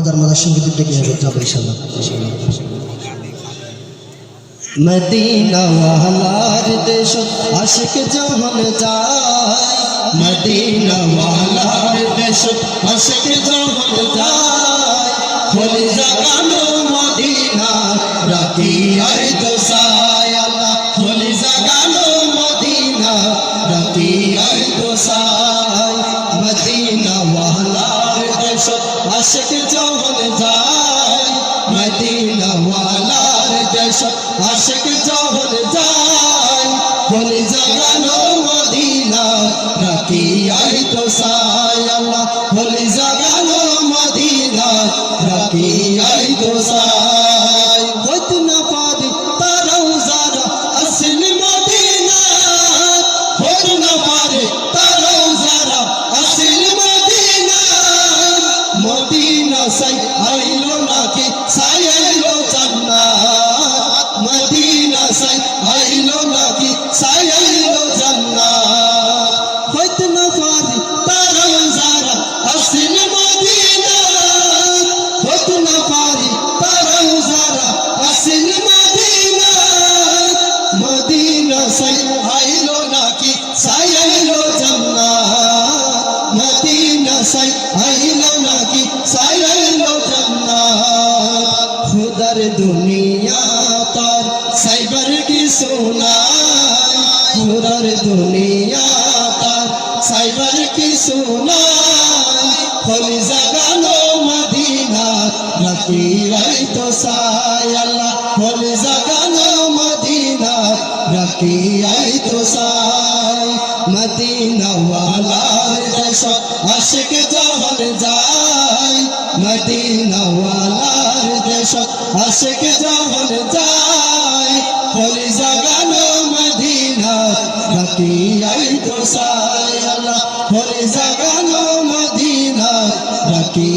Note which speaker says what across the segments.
Speaker 1: মজার মজার সংগীত ডেকে যাবে ইনশাল্লাহ মদিনাওয়ালার দেশ আশিক যখন যায় মদিনাওয়ালার দেশ আশিক যখন যখন যায় মদিনাওয়ালার দেশ আশিক যখন যায়। বলি জাগানো মদিনা রাতি আই তো সাই আল্লাহ। মদিনা সাই আইলো নাকি সাই আইলো জান্নাত মদিনা সাই আইলো নাকি সাই আইলো জান্নাত খুদার দুনিয়া তার সাইবার কি রাতি আই তো সাই মদিনা ওয়ালার দেশ আশিক যখন যায় মদিনা ওয়ালার দেশ আশিক যখন যায় হলি জাগানো মদিনা রাতি আই তো সাই আল্লাহ হলি জাগানো মদিনা রাতি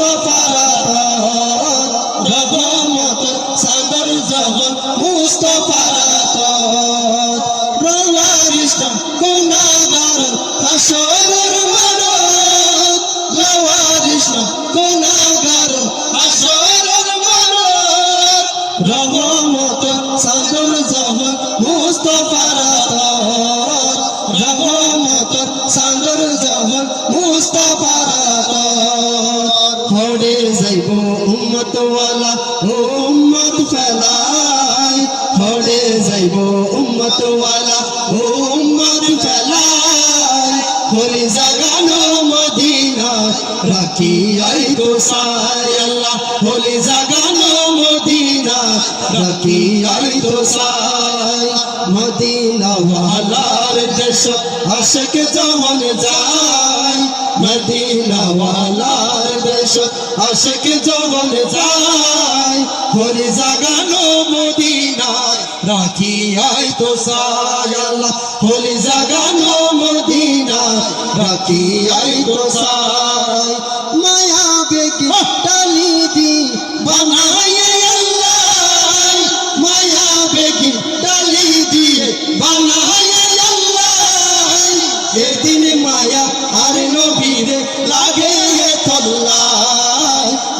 Speaker 1: কত যাইব উম্মত ওয়ালা উম্মত ফেলাই। হরে যাইব উম্মত ওয়ালা উম্মত ফেলাই। হরি জাগানো মদিনা, রাখি আই দোসাই আল্লাহ। হলি জাগানো মদিনা, রাখি আই দোসাই মদিনা ওয়ালার দেশ আশক যখন যায়। মদিনা ওয়ালার দেশ আশক যখন যায় হরি জাগানো মদিনা রাখি আই দোসাই আল্লাহ। হলি জাগানো মদিনা রাখি আই দোসাই মায়া বেগে টালি দি বানায় আল্লাহ। মায়া বেগে টালি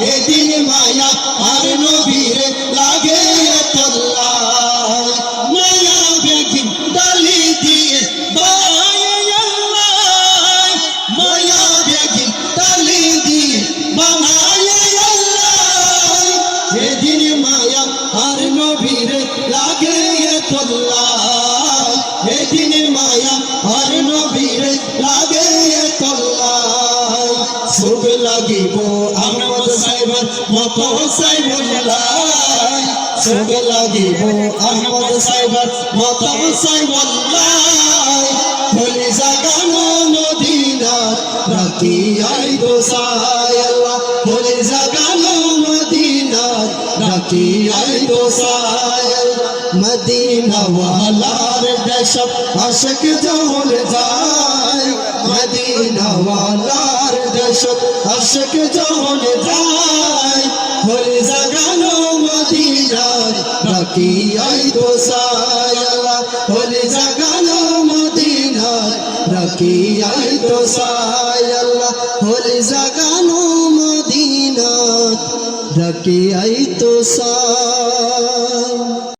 Speaker 1: Ele মত সাইবুল্লাই সুখ লাগিব আমদ সাইবার মত সাইবুল্লাই হলি জাগানো মদিনা রাতি আই দোসাই আল্লাহ। হলি জাগানো মদিনা রাতি আই দোসাই মদিনা ওয়ালার দেশ আশক যখন যায়। মদিনা ওয়ালার দেশ আশেক যখন যায়। ডাকি আই তো সাই আল্লাহ হলে জাগানো মদিনায়। ডাকি আই তো সাই আল্লাহ হলে জাগানো মদিনায়। ডাকি আই তো সাই